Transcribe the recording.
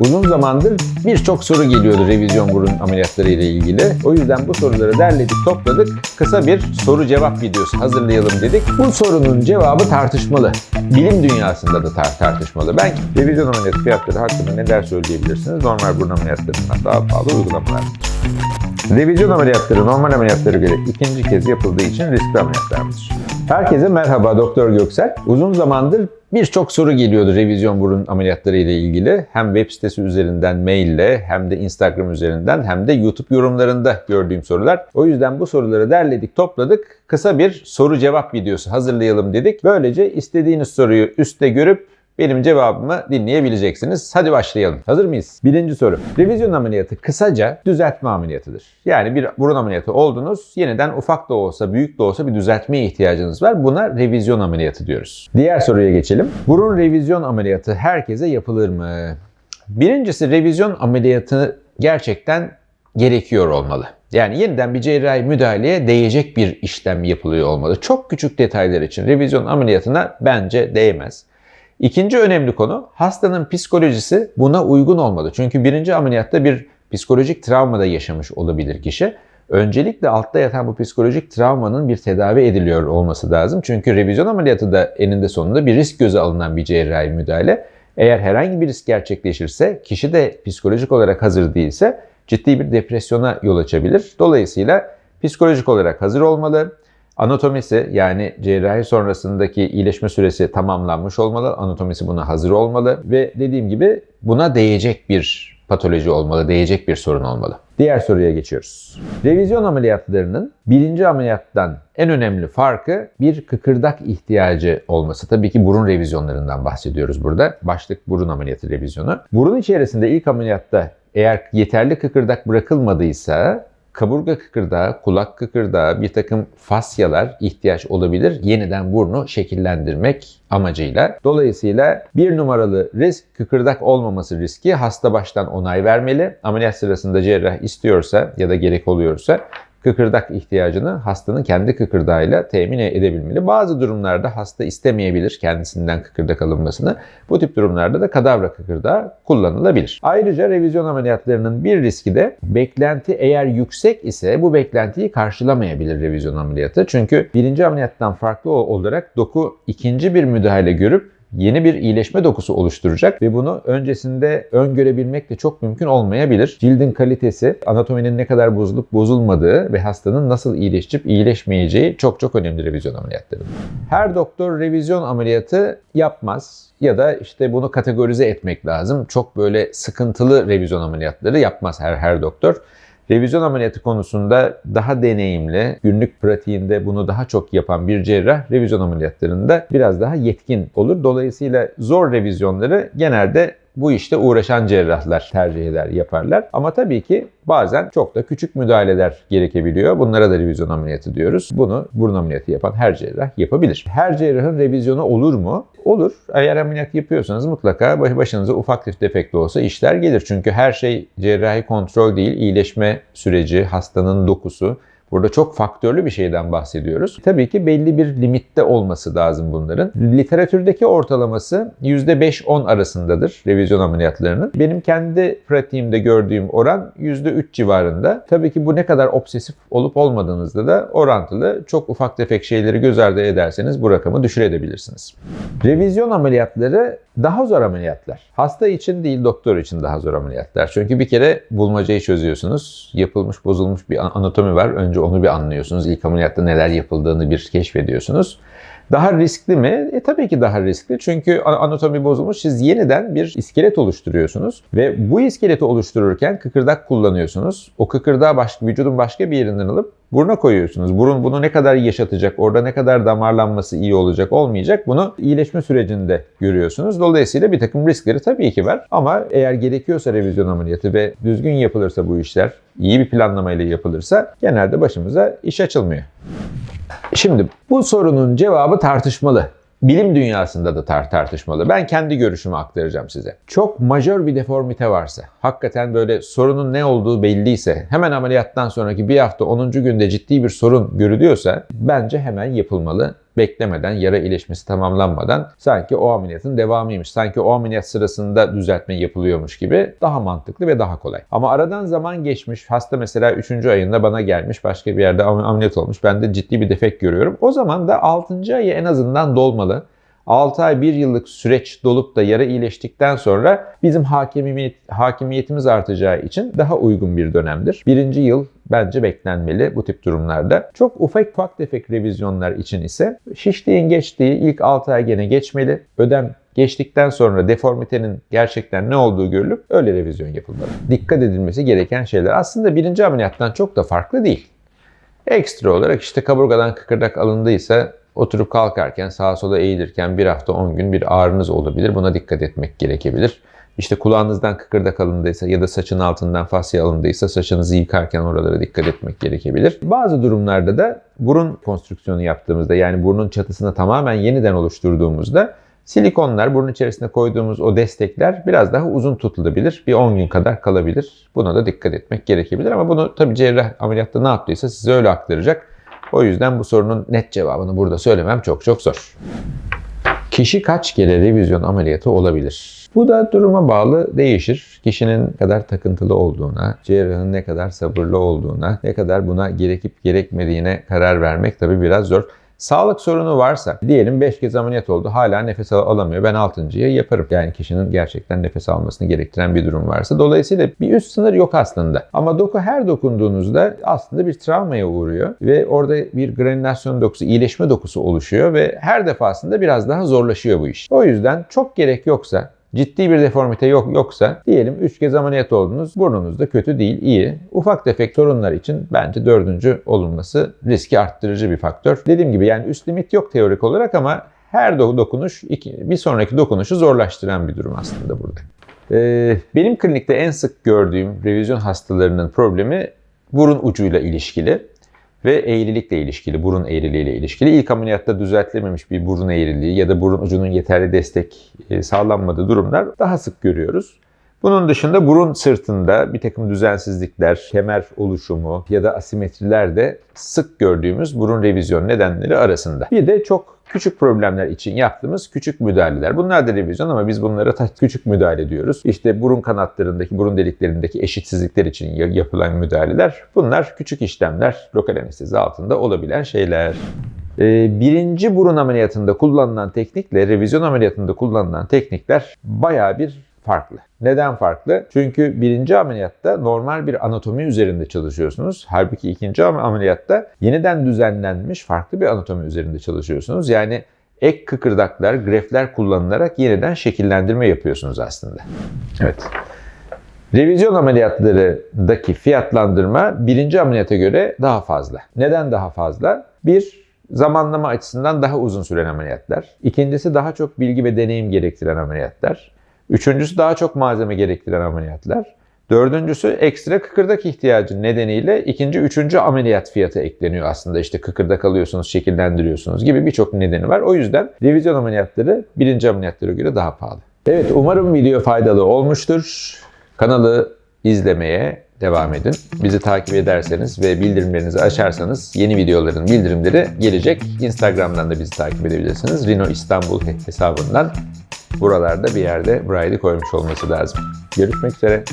Uzun zamandır birçok soru geliyordu revizyon burun ameliyatları ile ilgili. O yüzden bu soruları derledik, topladık. Kısa bir soru cevap videosu hazırlayalım dedik. Bu sorunun cevabı tartışmalı. Bilim dünyasında da tar- tartışmalı. Ben revizyon ameliyatı fiyatları hakkında neler söyleyebilirsiniz? Normal burun ameliyatlarından daha pahalı uygulamalar. Revizyon ameliyatları normal ameliyatlara göre ikinci kez yapıldığı için riskli ameliyatlardır. Herkese merhaba Doktor Göksel. Uzun zamandır birçok soru geliyordu revizyon burun ameliyatları ile ilgili. Hem web sitesi üzerinden maille hem de Instagram üzerinden hem de YouTube yorumlarında gördüğüm sorular. O yüzden bu soruları derledik, topladık. Kısa bir soru cevap videosu hazırlayalım dedik. Böylece istediğiniz soruyu üstte görüp benim cevabımı dinleyebileceksiniz. Hadi başlayalım. Hazır mıyız? Birinci soru. Revizyon ameliyatı kısaca düzeltme ameliyatıdır. Yani bir burun ameliyatı oldunuz, yeniden ufak da olsa, büyük de olsa bir düzeltmeye ihtiyacınız var. Buna revizyon ameliyatı diyoruz. Diğer soruya geçelim. Burun revizyon ameliyatı herkese yapılır mı? Birincisi revizyon ameliyatı gerçekten gerekiyor olmalı. Yani yeniden bir cerrahi müdahaleye değecek bir işlem yapılıyor olmalı. Çok küçük detaylar için revizyon ameliyatına bence değmez. İkinci önemli konu hastanın psikolojisi buna uygun olmalı. Çünkü birinci ameliyatta bir psikolojik travma da yaşamış olabilir kişi. Öncelikle altta yatan bu psikolojik travmanın bir tedavi ediliyor olması lazım. Çünkü revizyon ameliyatı da eninde sonunda bir risk göze alınan bir cerrahi müdahale. Eğer herhangi bir risk gerçekleşirse, kişi de psikolojik olarak hazır değilse ciddi bir depresyona yol açabilir. Dolayısıyla psikolojik olarak hazır olmalı. Anatomisi yani cerrahi sonrasındaki iyileşme süresi tamamlanmış olmalı. Anatomisi buna hazır olmalı ve dediğim gibi buna değecek bir patoloji olmalı, değecek bir sorun olmalı. Diğer soruya geçiyoruz. Revizyon ameliyatlarının birinci ameliyattan en önemli farkı bir kıkırdak ihtiyacı olması. Tabii ki burun revizyonlarından bahsediyoruz burada. Başlık burun ameliyatı revizyonu. Burun içerisinde ilk ameliyatta eğer yeterli kıkırdak bırakılmadıysa kaburga kıkırdağı, kulak kıkırdağı, bir takım fasyalar ihtiyaç olabilir yeniden burnu şekillendirmek amacıyla. Dolayısıyla bir numaralı risk kıkırdak olmaması riski hasta baştan onay vermeli. Ameliyat sırasında cerrah istiyorsa ya da gerek oluyorsa kıkırdak ihtiyacını hastanın kendi kıkırdağıyla temin edebilmeli. Bazı durumlarda hasta istemeyebilir kendisinden kıkırdak alınmasını. Bu tip durumlarda da kadavra kıkırdağı kullanılabilir. Ayrıca revizyon ameliyatlarının bir riski de beklenti eğer yüksek ise bu beklentiyi karşılamayabilir revizyon ameliyatı. Çünkü birinci ameliyattan farklı olarak doku ikinci bir müdahale görüp yeni bir iyileşme dokusu oluşturacak ve bunu öncesinde öngörebilmek de çok mümkün olmayabilir. Cildin kalitesi, anatominin ne kadar bozulup bozulmadığı ve hastanın nasıl iyileşip iyileşmeyeceği çok çok önemli revizyon ameliyatlarında. Her doktor revizyon ameliyatı yapmaz ya da işte bunu kategorize etmek lazım. Çok böyle sıkıntılı revizyon ameliyatları yapmaz her her doktor. Revizyon ameliyatı konusunda daha deneyimli, günlük pratiğinde bunu daha çok yapan bir cerrah revizyon ameliyatlarında biraz daha yetkin olur. Dolayısıyla zor revizyonları genelde bu işte uğraşan cerrahlar tercih eder, yaparlar. Ama tabii ki bazen çok da küçük müdahaleler gerekebiliyor. Bunlara da revizyon ameliyatı diyoruz. Bunu burun ameliyatı yapan her cerrah yapabilir. Her cerrahın revizyonu olur mu? Olur. Eğer ameliyat yapıyorsanız mutlaka başınıza ufak tefek de olsa işler gelir. Çünkü her şey cerrahi kontrol değil, iyileşme süreci, hastanın dokusu, Burada çok faktörlü bir şeyden bahsediyoruz. Tabii ki belli bir limitte olması lazım bunların. Literatürdeki ortalaması %5-10 arasındadır revizyon ameliyatlarının. Benim kendi pratiğimde gördüğüm oran %3 civarında. Tabii ki bu ne kadar obsesif olup olmadığınızda da orantılı. Çok ufak tefek şeyleri göz ardı ederseniz bu rakamı düşürebilirsiniz. Revizyon ameliyatları daha zor ameliyatlar. Hasta için değil doktor için daha zor ameliyatlar. Çünkü bir kere bulmacayı çözüyorsunuz. Yapılmış bozulmuş bir anatomi var. Önce onu bir anlıyorsunuz. İlk ameliyatta neler yapıldığını bir keşfediyorsunuz. Daha riskli mi? E tabii ki daha riskli. Çünkü anatomi bozulmuş. Siz yeniden bir iskelet oluşturuyorsunuz. Ve bu iskeleti oluştururken kıkırdak kullanıyorsunuz. O kıkırdağı başka, vücudun başka bir yerinden alıp buruna koyuyorsunuz. Burun bunu ne kadar yaşatacak, orada ne kadar damarlanması iyi olacak, olmayacak bunu iyileşme sürecinde görüyorsunuz. Dolayısıyla bir takım riskleri tabii ki var. Ama eğer gerekiyorsa revizyon ameliyatı ve düzgün yapılırsa bu işler, iyi bir planlamayla yapılırsa genelde başımıza iş açılmıyor. Şimdi bu sorunun cevabı tartışmalı. Bilim dünyasında da tar tartışmalı. Ben kendi görüşümü aktaracağım size. Çok majör bir deformite varsa, hakikaten böyle sorunun ne olduğu belliyse, hemen ameliyattan sonraki bir hafta 10. günde ciddi bir sorun görülüyorsa bence hemen yapılmalı. Beklemeden, yara iyileşmesi tamamlanmadan sanki o ameliyatın devamıymış. Sanki o ameliyat sırasında düzeltme yapılıyormuş gibi daha mantıklı ve daha kolay. Ama aradan zaman geçmiş. Hasta mesela 3. ayında bana gelmiş. Başka bir yerde am- ameliyat olmuş. Ben de ciddi bir defekt görüyorum. O zaman da 6. ayı en azından dolmalı. 6 ay 1 yıllık süreç dolup da yara iyileştikten sonra bizim hakimiyet, hakimiyetimiz artacağı için daha uygun bir dönemdir. Birinci yıl bence beklenmeli bu tip durumlarda. Çok ufak ufak tefek revizyonlar için ise şişliğin geçtiği ilk 6 ay gene geçmeli. Ödem geçtikten sonra deformitenin gerçekten ne olduğu görülüp öyle revizyon yapılmalı. Dikkat edilmesi gereken şeyler aslında birinci ameliyattan çok da farklı değil. Ekstra olarak işte kaburgadan kıkırdak alındıysa oturup kalkarken sağa sola eğilirken bir hafta 10 gün bir ağrınız olabilir. Buna dikkat etmek gerekebilir. İşte kulağınızdan kıkırdak alındıysa ya da saçın altından fasya alındıysa saçınızı yıkarken oralara dikkat etmek gerekebilir. Bazı durumlarda da burun konstrüksiyonu yaptığımızda yani burnun çatısını tamamen yeniden oluşturduğumuzda silikonlar, burun içerisine koyduğumuz o destekler biraz daha uzun tutulabilir. Bir 10 gün kadar kalabilir. Buna da dikkat etmek gerekebilir ama bunu tabii cerrah ameliyatta ne yaptıysa size öyle aktaracak. O yüzden bu sorunun net cevabını burada söylemem çok çok zor. Kişi kaç kere revizyon ameliyatı olabilir? Bu da duruma bağlı değişir. Kişinin ne kadar takıntılı olduğuna, cerrahın ne kadar sabırlı olduğuna, ne kadar buna gerekip gerekmediğine karar vermek tabii biraz zor. Sağlık sorunu varsa, diyelim 5 kez ameliyat oldu, hala nefes al- alamıyor. Ben 6.yı yaparım. Yani kişinin gerçekten nefes almasını gerektiren bir durum varsa. Dolayısıyla bir üst sınır yok aslında. Ama doku her dokunduğunuzda aslında bir travmaya uğruyor ve orada bir granülasyon dokusu, iyileşme dokusu oluşuyor ve her defasında biraz daha zorlaşıyor bu iş. O yüzden çok gerek yoksa Ciddi bir deformite yok yoksa diyelim 3 kez ameliyat oldunuz. Burnunuz da kötü değil, iyi. Ufak tefek sorunlar için bence dördüncü olunması riski arttırıcı bir faktör. Dediğim gibi yani üst limit yok teorik olarak ama her do- dokunuş bir sonraki dokunuşu zorlaştıran bir durum aslında burada. Ee, benim klinikte en sık gördüğüm revizyon hastalarının problemi burun ucuyla ilişkili ve eğrilikle ilişkili, burun eğriliğiyle ilişkili. İlk ameliyatta düzeltilememiş bir burun eğriliği ya da burun ucunun yeterli destek e, sağlanmadığı durumlar daha sık görüyoruz. Bunun dışında burun sırtında bir takım düzensizlikler, kemer oluşumu ya da asimetriler de sık gördüğümüz burun revizyon nedenleri arasında. Bir de çok küçük problemler için yaptığımız küçük müdahaleler. Bunlar da revizyon ama biz bunlara ta- küçük müdahale diyoruz. İşte burun kanatlarındaki, burun deliklerindeki eşitsizlikler için ya- yapılan müdahaleler. Bunlar küçük işlemler, lokal anestezi altında olabilen şeyler. Ee, Birinci burun ameliyatında kullanılan teknikle revizyon ameliyatında kullanılan teknikler bayağı bir farklı. Neden farklı? Çünkü birinci ameliyatta normal bir anatomi üzerinde çalışıyorsunuz. Halbuki ikinci am- ameliyatta yeniden düzenlenmiş farklı bir anatomi üzerinde çalışıyorsunuz. Yani ek kıkırdaklar, grefler kullanılarak yeniden şekillendirme yapıyorsunuz aslında. Evet. Revizyon ameliyatlarındaki fiyatlandırma birinci ameliyata göre daha fazla. Neden daha fazla? Bir, zamanlama açısından daha uzun süren ameliyatlar. İkincisi daha çok bilgi ve deneyim gerektiren ameliyatlar. Üçüncüsü daha çok malzeme gerektiren ameliyatlar. Dördüncüsü ekstra kıkırdak ihtiyacı nedeniyle ikinci, üçüncü ameliyat fiyatı ekleniyor aslında. İşte kıkırdak alıyorsunuz, şekillendiriyorsunuz gibi birçok nedeni var. O yüzden revizyon ameliyatları birinci ameliyatlara göre daha pahalı. Evet umarım video faydalı olmuştur. Kanalı izlemeye devam edin. Bizi takip ederseniz ve bildirimlerinizi açarsanız yeni videoların bildirimleri gelecek. Instagram'dan da bizi takip edebilirsiniz. Rino İstanbul hesabından buralarda bir yerde Bride'i koymuş olması lazım. Görüşmek üzere.